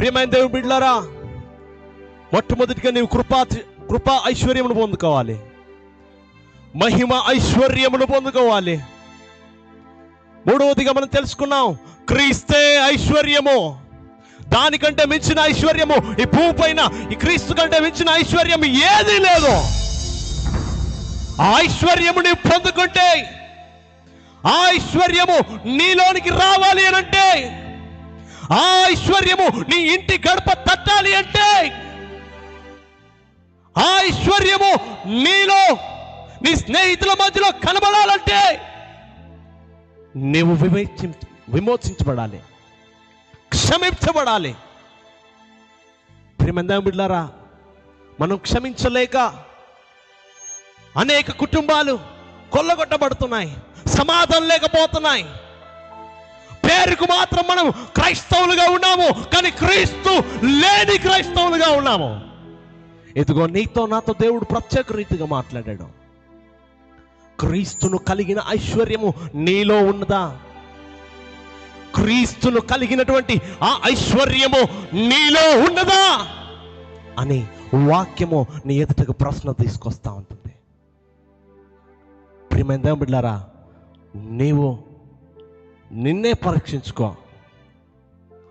ప్రియమైన దేవుడు బిడ్డలారా మొట్టమొదటిగా నీవు కృపా కృపా ఐశ్వర్యమును పొందుకోవాలి. మహిమ ఐశ్వర్యమును పొందుకోవాలి. మూడవదిగా మనం తెలుసుకున్నాం క్రీస్తే ఐశ్వర్యము. దానికంటే మించిన ఐశ్వర్యము ఈ భూమి పైన ఈ క్రీస్తు కంటే మించిన ఐశ్వర్యం ఏదీ లేదు. ఆ ఐశ్వర్యము నీవు పొందుకుంటే ఆ ఐశ్వర్యము నీలోనికి రావాలి అని అంటే ఆ ఐశ్వర్యము నీ ఇంటి గడప తట్టాలి అంటే ఆ ఐశ్వర్యము నీలో నీ స్నేహితుల మధ్యలో కనబడాలంటే నీవు వివేచి విమోచించబడాలి క్షమించబడాలి. ప్రేమందా బిడ్లారా మనం క్షమించలేక అనేక కుటుంబాలు కొల్లగొట్టబడుతున్నాయి సమాధానం లేకపోతున్నాయి. పేరుకు మాత్రం మనం క్రైస్తవులుగా ఉన్నాము కానీ క్రీస్తు లేని క్రైస్తవులుగా ఉన్నాము. ఇదిగో నీతో నాతో దేవుడు ప్రత్యేక రీతిగా మాట్లాడాడు. క్రీస్తును కలిగిన ఐశ్వర్యము నీలో ఉన్నదా? క్రీస్తును కలిగినటువంటి ఆ ఐశ్వర్యము నీలో ఉన్నదా? అని వాక్యము నీ ఎదుటకు ప్రశ్న తీసుకొస్తా ఉంటుంది. ప్రియమైన బిడ్డారా నీవు నిన్నే పరీక్షించుకో.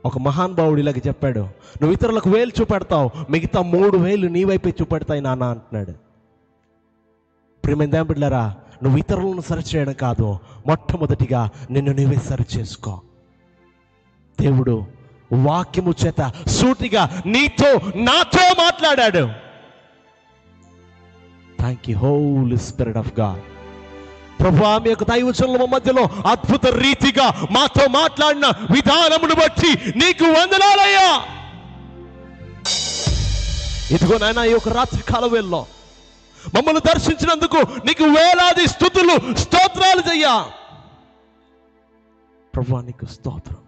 ఒక మహానుభావుడు ఇలాగ చెప్పాడు నువ్వు ఇతరులకు వేలు చూపెడతావు మిగతా మూడు వేలు నీ వైపే చూపెడతాయి నాన్న అంటున్నాడు. ప్రేమ బిడ్డారా నువ్వు ఇతరులను సరిచేయడం కాదు మొట్టమొదటిగా నిన్ను నీవే సరి చేసుకో దేవుడు వాక్యము చేత సూటిగా నీతో నాతో మాట్లాడాడు. Thank you holy spirit of God ప్రభు ఆమె యొక్క దైవచనుల మధ్యలో అద్భుత రీతిగా మాతో మాట్లాడిన విధానమును బట్టి నీకు వందనాలయ్యా. ఇదిగో నాయన ఈ యొక్క రాత్రి కాల వేళలో మమ్మల్ని దర్శించినందుకు నీకు వేలాది స్థుతులు స్తోత్రాలు చెయ్యా. ప్రభు నీకు స్తోత్రం.